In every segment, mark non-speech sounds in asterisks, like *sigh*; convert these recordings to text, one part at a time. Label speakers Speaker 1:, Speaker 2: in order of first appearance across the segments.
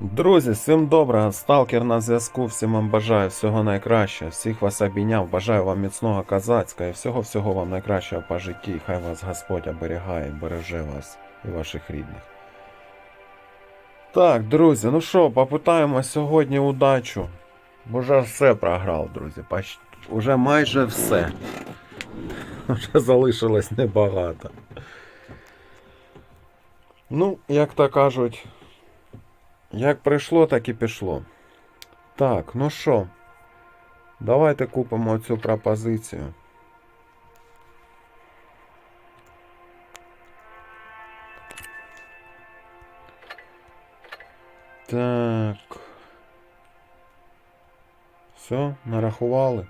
Speaker 1: Друзі, всім доброго, сталкер на зв'язку, всім вам бажаю всього найкращого, всіх вас обійняв, бажаю вам міцного козацького і всього-всього вам найкращого по житті. Хай вас Господь оберігає, береже вас і ваших рідних. Так, друзі, ну що, попитаємо сьогодні удачу. Бо вже все програв, друзі. Поч... Уже майже все. *laughs* Вже залишилось небагато. Ну, як то кажуть, як прийшло, так і пішло. Так, ну що, давайте купимо цю пропозицію. Так. Все, нарахували.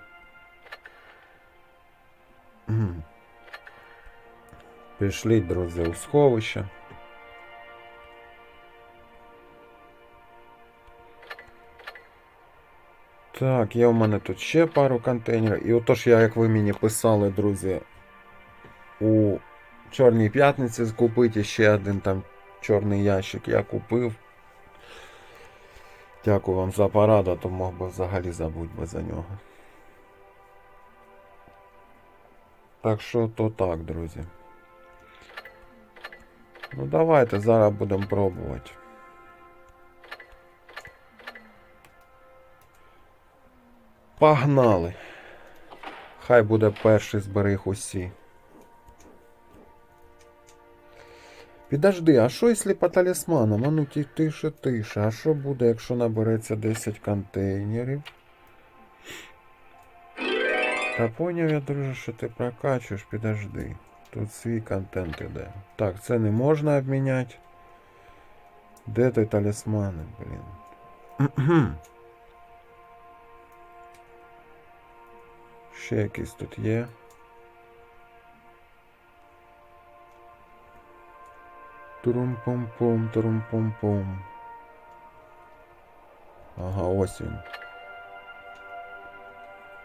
Speaker 1: Пішліть, друзі, у сховище. Так, є у мене тут ще пару контейнерів. І отож я, як ви мені писали, друзі, у Чорній п'ятниці купити ще один там чорний ящик я купив. Дякую вам за пораду, то мог би взагалі забути би за нього. Так що то так, друзі. Ну давайте зараз будемо пробувати. Погнали. Хай буде перший зберіг усі. Підожди, а що якщо по талісманам? А ну тише, тише. А що буде, якщо набереться 10 контейнерів? Та поняв я, друже, що ти прокачуєш, підожди. Тут свій контент іде. Так, це не можна обміняти. Де той талісмани, блін? Ще якийсь тут є. Турум-пум-пум, турум-пум-пум. Ага, ось він.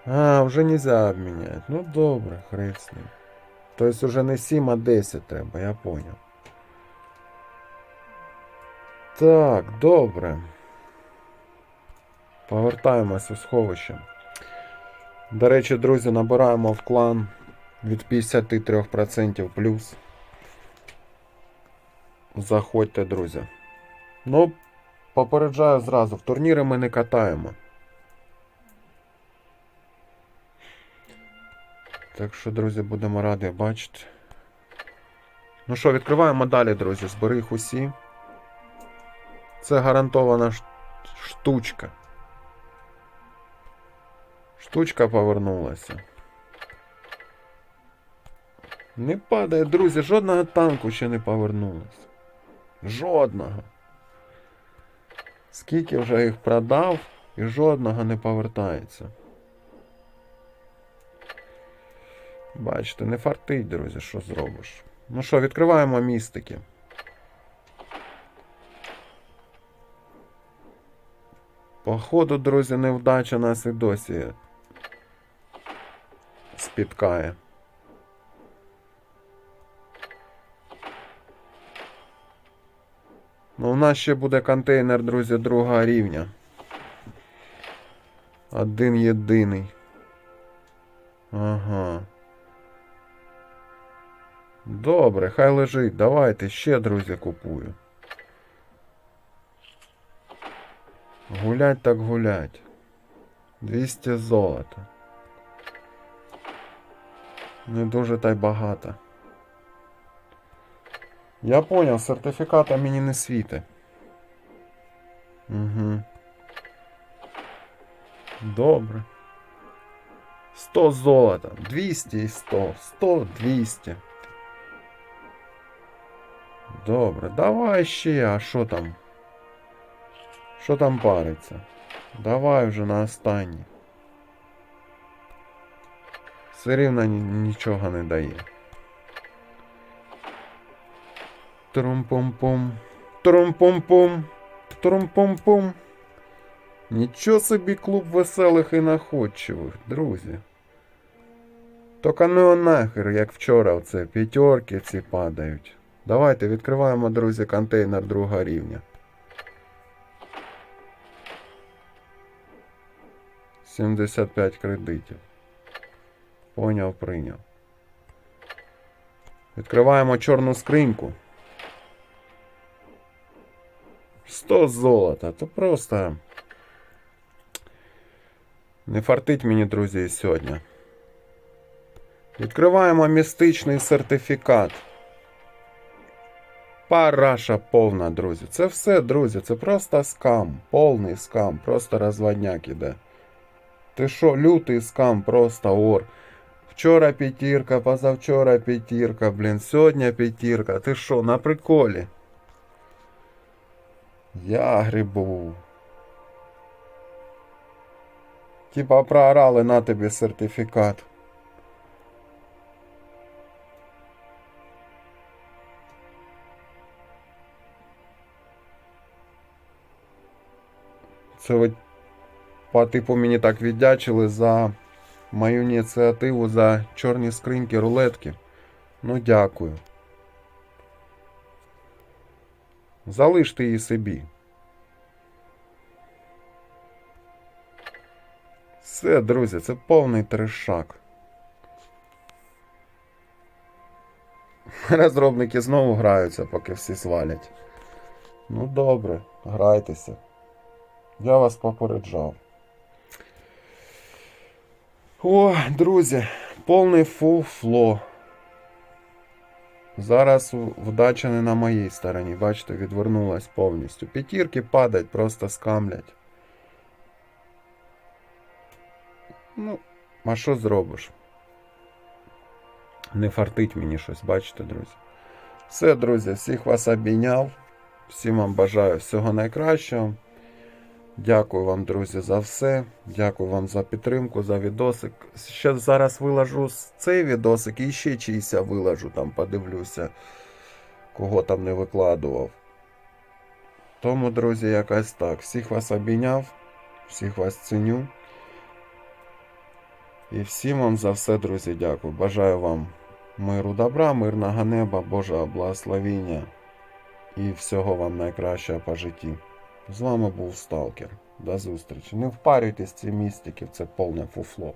Speaker 1: А, вже нельзя обміняти. Ну добре, хрен з ним. Тобто вже не 7, а 10 треба, я понял. Так, добре. Повертаємось у сховище. До речі, друзі, набираємо в клан від 53% плюс. Заходьте, друзі. Ну, попереджаю зразу, в турніри ми не катаємо. Так що, друзі, будемо раді бачити. Ну що, відкриваємо далі, друзі. Збери їх усі. Це гарантована штучка. Штучка повернулася. Не падає, друзі, жодного танку ще не повернулося. Жодного. Скільки вже їх продав і жодного не повертається. Бачите, не фартить, друзі, що зробиш. Ну що, відкриваємо містики. Походу, друзі, невдача нас і досі спіткає. Ну, у нас ще буде контейнер, друзі, другого рівня. Один єдиний. Ага. Добре, хай лежить. Давайте ще, друзі, купую. Гулять так гулять. 200 золота. Не дуже та й багато. Я понял, сертифіката мені не світить. Угу. Добре. 100 золота. 200 і 100. 100, 200. Добре, давай ще, а що там? Що там париться? Давай вже на останній. все рівно нічого не дає. Трум-пом-пом. Трум-пом-пом. Трум-пом-пом. Нічого собі клуб веселих і находчивих, друзі. Тока не нахер, як вчора, оце. п'ятерки ці падають. Давайте відкриваємо, друзі, контейнер другого рівня. 75 кредитів. Поняв, прийняв. Відкриваємо чорну скриньку. 100 золота. То просто. Не фартить мені, друзі, сьогодні. Відкриваємо містичний сертифікат. Параша повна, друзі. Це все, друзі, це просто скам. Повний скам, просто розводняк іде. Ти що, лютий скам, просто ор. Вчора п'ятірка, позавчора п'ятірка, блін, сьогодні п'ятірка. Ти що, на приколі? Я грибу. Типа проорали на тобі сертифікат. Це ви по типу мені так віддячили за мою ініціативу за чорні скриньки рулетки. Ну дякую. Залиште її собі. Все, друзі, це повний трешак. *laughs* Розробники знову граються, поки всі свалять. Ну добре, грайтеся. Я вас попереджав. О, друзі, повний фуфло. Зараз вдача не на моїй стороні. Бачите, відвернулась повністю. П'ятірки падають, просто скамлять. Ну, а що зробиш? Не фартить мені щось, бачите, друзі. Все, друзі, всіх вас обійняв. Всім вам бажаю всього найкращого. Дякую вам, друзі, за все. Дякую вам за підтримку, за відосик. Ще зараз виложу цей відосик і ще чийся виложу, там подивлюся, кого там не викладував. Тому, друзі, якось так. Всіх вас обійняв, всіх вас ціню. І всім вам за все, друзі, дякую. Бажаю вам миру добра, мирного неба, Божого благословіння і всього вам найкращого по житті. З вами був Сталкер. До зустрічі. Не впарюйтесь ці містики, це повне фуфло.